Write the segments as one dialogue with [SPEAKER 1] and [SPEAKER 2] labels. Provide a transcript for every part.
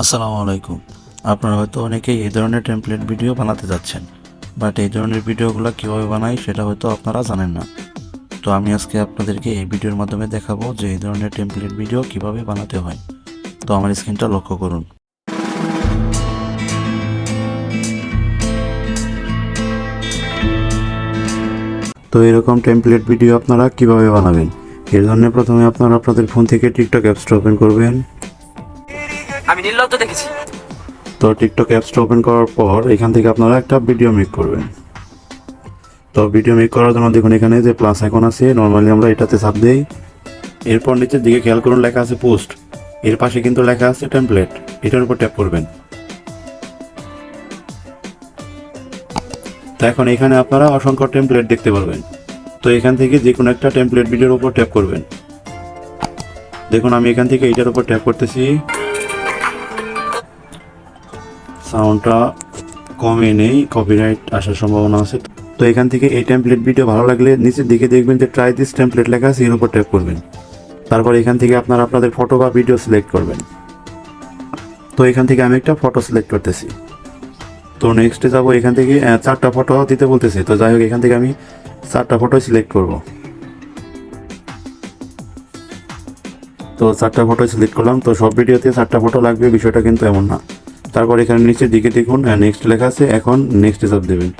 [SPEAKER 1] আসসালামু আলাইকুম। আপনারা হয়তো অনেকেই এই ধরনের টেমপ্লেট ভিডিও বানাতে যাচ্ছেন বাট এই ধরনের ভিডিওগুলো কীভাবে বানাই সেটা হয়তো আপনারা জানেন না। তো আমি আজকে আপনাদেরকে এই ভিডিওর মাধ্যমে দেখাবো যে এই ধরনের টেমপ্লেট ভিডিও কীভাবে বানাতে হয়। তো আমার স্ক্রিনটা লক্ষ্য করুন। তো এরকম টেমপ্লেট ভিডিও আপনারা কীভাবে বানাবেন? এর জন্য প্রথমে আপনারা আপনাদের ফোন থেকে টিকটক অ্যাপসটা ওপেন করবেন।
[SPEAKER 2] আমি নির্লজ্জ দেখেছি।
[SPEAKER 1] তো টিকটক অ্যাপসটা ওপেন করার পর এখান থেকে আপনারা একটা ভিডিও মেক করবেন। তো ভিডিও মেক করার জন্য দেখুন এখানে যে প্লাস আইকন আছে নর্মালি আমরা এটাতে চাপ দেই। এরপর নিচের দিকে খেয়াল করুন লেখা আছে পোস্ট এর পাশে কিন্তু লেখা আছে টেমপ্লেট এটার উপর ট্যাপ করবেন। তো এখন এখানে আপনারা অসংখ্য টেমপ্লেট দেখতে পারবেন। তো এখান থেকে যে কোনো একটা টেমপ্লেট ভিডিওর উপর ট্যাপ করবেন। দেখুন, আমি এখান থেকে এইটার উপর ট্যাপ করতেছি। সাউন্ডটা কমে নেই কপিরাইট আসার সম্ভাবনা আছে। তো এখান থেকে এই টেমপ্লেট ভিডিও ভালো লাগলে নিচের দিকে দেখবেন যে ট্রাই দিস টেমপ্লেট লেখা আছে, এর উপর ট্যাপ করবেন। তারপর এখান থেকে আপনারা আপনাদের ফটো বা ভিডিও সিলেক্ট করবেন। তো এখান থেকে আমি একটা ফটো সিলেক্ট করতেছি। তো নেক্সটে যাব এখান থেকে চারটা ফটো দিতে বলতেছে। তো যাই হোক, এখান থেকে আমি চারটা ফটো সিলেক্ট করব। তো চারটা ফটো সিলেক্ট করলাম, তো সব ভিডিওতে চারটা ফটো লাগবে, বিষয়টা কিন্তু এমন না। তারপর এখানে নিচের দিকে দেখুন নেক্সট লেখা আছে, এখন নেক্সট চাপ দেবেন।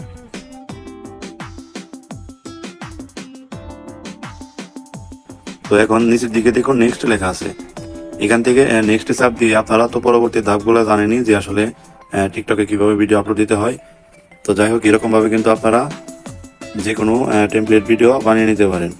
[SPEAKER 1] তো এখন নিচের দিকে দেখুন নেক্সট লেখা আছে। এখান থেকে নেক্সট চাপ দিয়ে আপনারা তো পরবর্তী ধাপগুলো জানেনই যে আসলে টিকটকে কীভাবে ভিডিও আপলোড দিতে হয়। তো যাই হোক এরকম ভাবে কিন্তু আপনারা যে কোনো টেমপ্লেট ভিডিও বানিয়ে নিতে পারেন।